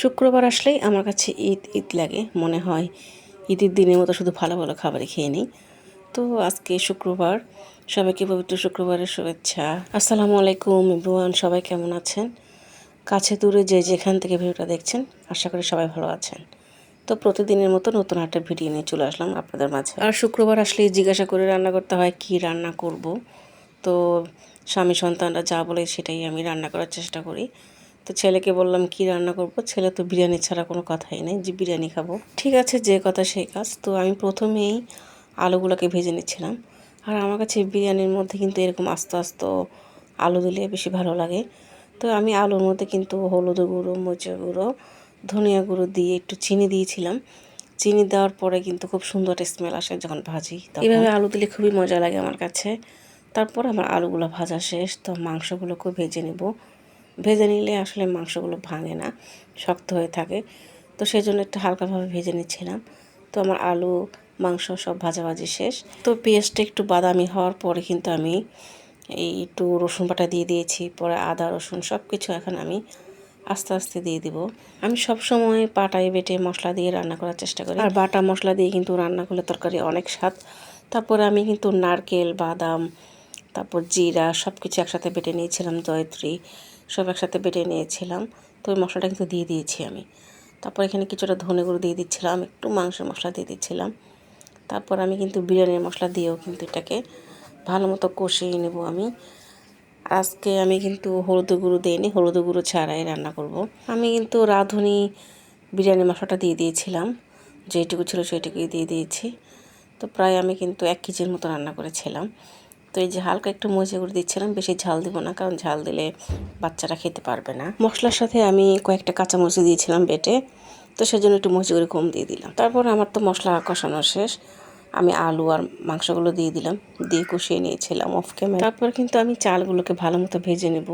শুক্রবার আসলেই আমার কাছে ঈদ ঈদ লাগে, মনে হয়। ঈদের দিনের মতো শুধু ভালো ভালো খাবারই খেয়ে নিই। তো আজকে শুক্রবার, সবাইকে পবিত্র শুক্রবারের শুভেচ্ছা। আসসালামু আলাইকুম ইব্রুয়ান সবাই কেমন আছেন? কাছে, দূরে, যে যেখান থেকে ভিডিওটা দেখছেন, আশা করি সবাই ভালো আছেন। তো প্রতিদিনের মতো নতুন একটা ভিডিও নিয়ে চলে আসলাম আপনাদের মাঝে। আর শুক্রবার আসলে জিজ্ঞাসা করে রান্না করতে হয়, কি রান্না করব? তো স্বামী সন্তানরা যা বলে সেটাই আমি রান্না করার চেষ্টা করি। তো ছেলেকে বললাম কি রান্না করব? ছেলে তো বিরিয়ানি ছাড়া কোনো কথাই নেই যে বিরিয়ানি খাব। ঠিক আছে যে কথা সেই কাজ। তো আমি প্রথমেই আলুগুলোকে ভেজে নিচ্ছিলাম। আর আমার কাছে বিরিয়ানির মধ্যে কিন্তু এরকম আস্তে আস্তে আলু দিলে বেশি ভালো লাগে। তো আমি আলুর মধ্যে কিন্তু হলুদ গুঁড়ো মরিচের গুঁড়ো ধনিয়া গুঁড়ো দিয়ে একটু চিনি দিয়েছিলাম। চিনি দেওয়ার পরে কিন্তু খুব সুন্দর স্মেল আসে যখন ভাজি এভাবে আলু দিলে খুবই মজা লাগে আমার কাছে। তারপর আমার আলুগুলো ভাজা শেষ তো মাংসগুলোকেও ভেজে নেব। ভেজে নিলে আসলে মাংসগুলো ভাঙে না, শক্ত হয়ে থাকে। তো সেই জন্য একটু হালকাভাবে ভেজে নিচ্ছিলাম। তো আমার আলু, মাংস সব ভাজাভাজি শেষ। তো পেঁয়াজটা একটু বাদামি হওয়ার পরে কিন্তু আমি এই একটু রসুন বাটা দিয়ে দিয়েছি, পরে আদা, রসুন সব কিছু এখন আমি আস্তে আস্তে দিয়ে দিব। আমি সব সময় পাটায় বেটে মশলা দিয়ে রান্না করার চেষ্টা করি। আর বাটা মশলা দিয়ে কিন্তু রান্না করলে তরকারি অনেক স্বাদ। তারপরে আমি কিন্তু নারকেল, বাদাম, তারপর জিরা সব কিছু একসাথে বেটে নিয়েছিলাম, জয়ত্রী। সব একসাথে বেটে নিয়েছিলাম। তো ওই মশলাটা কিন্তু দিয়ে দিয়েছি আমি। তারপর এখানে কিছুটা ধনে গুঁড়ো দিয়ে দিচ্ছিলাম, একটু মাংসের মশলা দিয়ে দিচ্ছিলাম। তারপর আমি কিন্তু বিরিয়ানির মশলা দিয়েও কিন্তু এটাকে ভালো মতো কষিয়ে নেব আমি। আজকে আমি কিন্তু হলুদ গুঁড়ো দিইনি, হলুদ গুঁড়ো ছাড়াই রান্না করব। আমি কিন্তু রাঁধুনি বিরিয়ানি মশলাটা দিয়ে দিয়েছিলাম, যেটুকু ছিল সেইটুকুই দিয়ে দিয়েছি। তো প্রায় আমি কিন্তু এক কেজির মতো রান্না করেছিলাম। তো এই যে হালকা একটু মজে করে দিচ্ছিলাম, বেশি ঝাল দিব না, কারণ ঝাল দিলে বাচ্চারা খেতে পারবে না। মশলার সাথে আমি কয়েকটা কাঁচামরিচ দিয়েছিলাম বেটে, তো সেজন্য একটু মজে করে কম দিয়ে দিলাম। তারপর আমার তো মশলা কষানো শেষ। আমি আলু আর মাংসগুলো দিয়ে দিলাম, দিয়ে কষিয়ে নিয়েছিলাম অফ ক্যামেরা তারপর কিন্তু আমি চালগুলোকে ভালো মতো ভেজে নেব।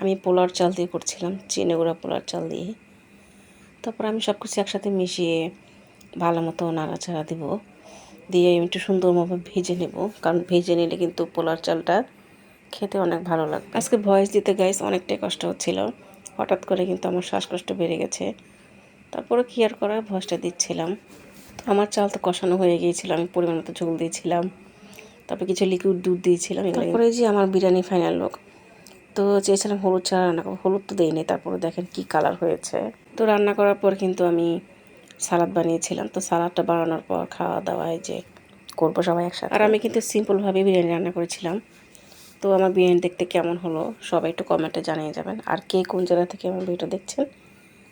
আমি পোলার চাল দিয়ে করছিলাম, চিনে গুঁড়া পোলার চাল দিয়ে। তারপর আমি সব কিছু একসাথে মিশিয়ে ভালো মতো নাড়াচাড়া দেবো। দিয়ে একটু সুন্দরভাবে ভেজে নেব। কারণ ভেজে নিলে কিন্তু পোলার চালটা খেতে অনেক ভালো লাগবে। আজকে ভয়েস দিতে গাইস অনেকটাই কষ্ট হচ্ছিল। হঠাৎ করে কিন্তু আমার শ্বাসকষ্ট বেড়ে গেছে। তারপরে কি আর করার? ভয়েসটা দিচ্ছিলাম। আমার চাল তো কষানো হয়ে গিয়েছিল। আমি পরিমাণ মতো ঝোল দিয়েছিলাম। তারপরে কিছু লিকুইড দুধ দিয়েছিলাম। তারপরে যে আমার বিরিয়ানি ফাইনাল লোক তো চেয়েছিলাম হলুদ ছাড়া রান্না করব। হলুদ তো দিইনি। তারপরে দেখেন কি কালার হয়েছে। তো রান্না করার পর কিন্তু আমি সালাদ বানিয়েছিলাম। তো সালাদটা বানানোর পর খাওয়া দাওয়ায় যে করব সবাই একসাথে। আর আমি কিন্তু সিম্পলভাবে বিরিয়ানি রান্না করেছিলাম। তো আমার বিরিয়ানি দেখতে কেমন হলো সবাই একটু কমেন্টে জানিয়ে যাবেন। আর কে কোন জায়গা থেকে আমার ভিডিও দেখছেন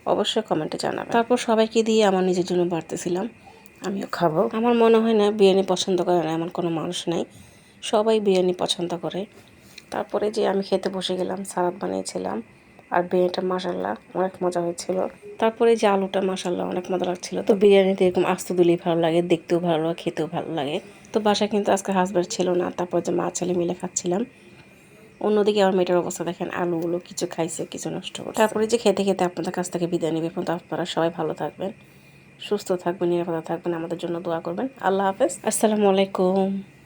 অবশ্যই কমেন্টে জানাবেন। তারপর সবাইকে দিয়ে আমার নিজের জন্য বাড়তেছিলাম। আমিও খাব। আমার মনে হয় না বিরিয়ানি পছন্দ করে না এমন কোনো মানুষ নাই। সবাই বিরিয়ানি পছন্দ করে। তারপরে যে আমি খেতে বসে গেলাম সালাদ বানিয়েছিলাম। আর বিরিয়ানিটা মাসাল্লাহ অনেক মজা হয়েছিল। তারপরে যে আলুটা মাসাল্লাহ অনেক মজা লাগছিল। তো বিরিয়ানিতে এরকম আস্ত দিলেই ভালো লাগে দেখতেও ভালো লাগে খেতেও ভালো লাগে। তো বাসায় কিন্তু আজকে হাজব্যান্ড ছিল না তারপর যে মা ছেলে মিলে খাচ্ছিলাম। অন্যদিকে আমার মেয়েটার অবস্থা দেখেন আলুগুলো কিছু খাইছে কিছু নষ্ট করে তারপরে যে খেতে খেতে আপনাদের কাছ থেকে বিদায় নেবে এখন আপনারা সবাই ভালো থাকবেন সুস্থ থাকবেন নিরাপদে থাকবেন। আমাদের জন্য দোয়া করবেন। আল্লাহ হাফেজ। আসসালামু আলাইকুম।